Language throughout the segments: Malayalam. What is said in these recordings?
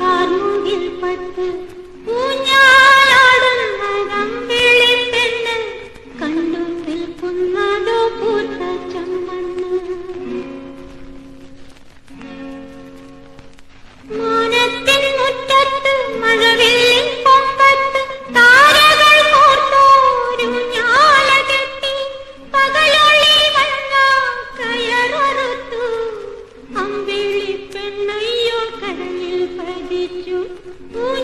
കാർമുകിൽ പത്ത്. Mm-hmm.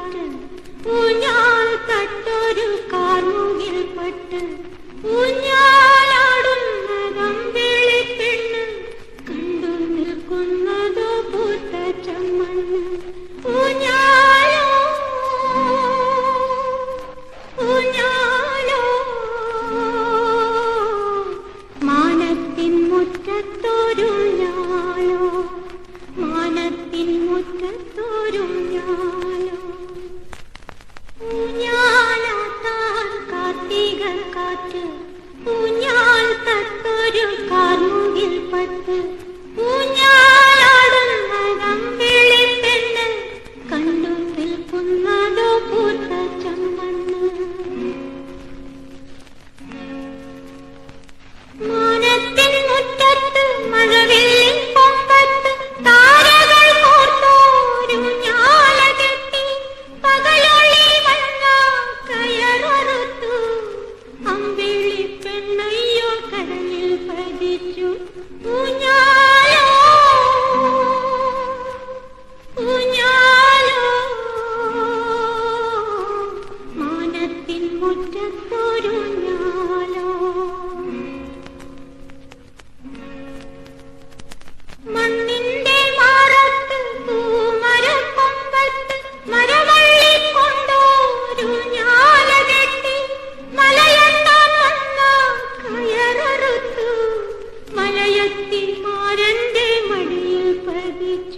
കാറ്റ് ഊഞ്ഞാൽ തട്ടൊരു കാർമുകിൽ പട്ട്. ഊഞ്ഞാലാടുന്ന watch you.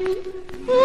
Thank you.